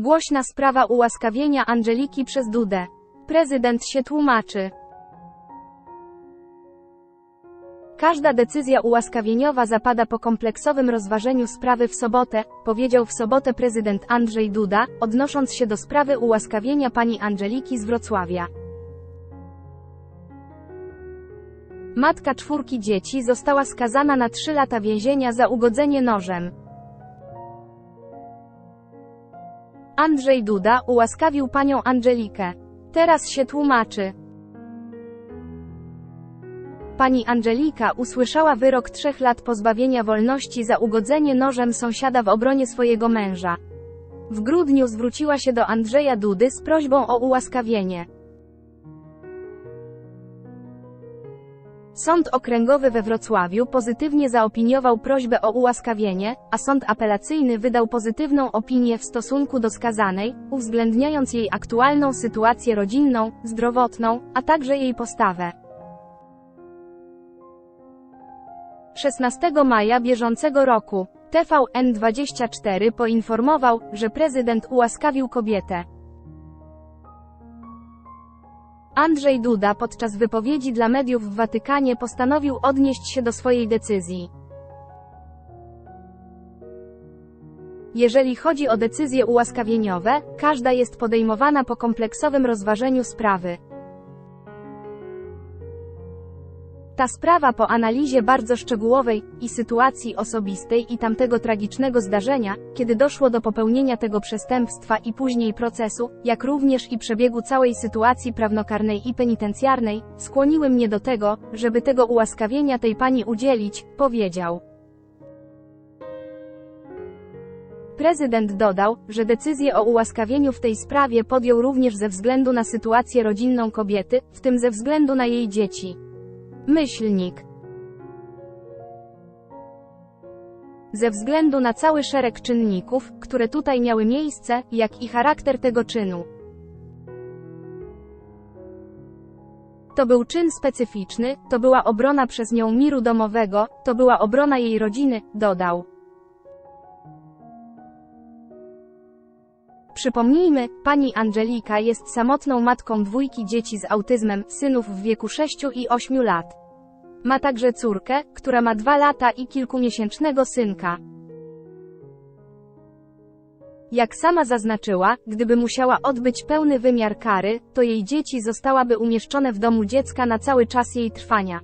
Głośna sprawa ułaskawienia Angeliki przez Dudę. Prezydent się tłumaczy. Każda decyzja ułaskawieniowa zapada po kompleksowym rozważeniu sprawy w sobotę, powiedział w sobotę prezydent Andrzej Duda, odnosząc się do sprawy ułaskawienia pani Angeliki z Wrocławia. Matka czwórki dzieci została skazana na trzy lata więzienia za ugodzenie nożem. Andrzej Duda ułaskawił panią Angelikę. Teraz się tłumaczy. Pani Angelika usłyszała wyrok trzech lat pozbawienia wolności za ugodzenie nożem sąsiada w obronie swojego męża. W grudniu zwróciła się do Andrzeja Dudy z prośbą o ułaskawienie. Sąd Okręgowy we Wrocławiu pozytywnie zaopiniował prośbę o ułaskawienie, a sąd apelacyjny wydał pozytywną opinię w stosunku do skazanej, uwzględniając jej aktualną sytuację rodzinną, zdrowotną, a także jej postawę. 16 maja bieżącego roku TVN24 poinformował, że prezydent ułaskawił kobietę. Andrzej Duda podczas wypowiedzi dla mediów w Watykanie postanowił odnieść się do swojej decyzji. Jeżeli chodzi o decyzje ułaskawieniowe, każda jest podejmowana po kompleksowym rozważeniu sprawy. Ta sprawa po analizie bardzo szczegółowej i sytuacji osobistej i tamtego tragicznego zdarzenia, kiedy doszło do popełnienia tego przestępstwa i później procesu, jak również i przebiegu całej sytuacji prawnokarnej i penitencjarnej, skłoniły mnie do tego, żeby tego ułaskawienia tej pani udzielić, powiedział. Prezydent dodał, że decyzję o ułaskawieniu w tej sprawie podjął również ze względu na sytuację rodzinną kobiety, w tym ze względu na jej dzieci. Myślnik. Ze względu na cały szereg czynników, które tutaj miały miejsce, jak i charakter tego czynu. To był czyn specyficzny, to była obrona przez nią miru domowego, to była obrona jej rodziny, dodał. Przypomnijmy, pani Angelika jest samotną matką dwójki dzieci z autyzmem, synów w wieku 6 i 8 lat. Ma także córkę, która ma 2 lata i kilkumiesięcznego synka. Jak sama zaznaczyła, gdyby musiała odbyć pełny wymiar kary, to jej dzieci zostałaby umieszczone w domu dziecka na cały czas jej trwania.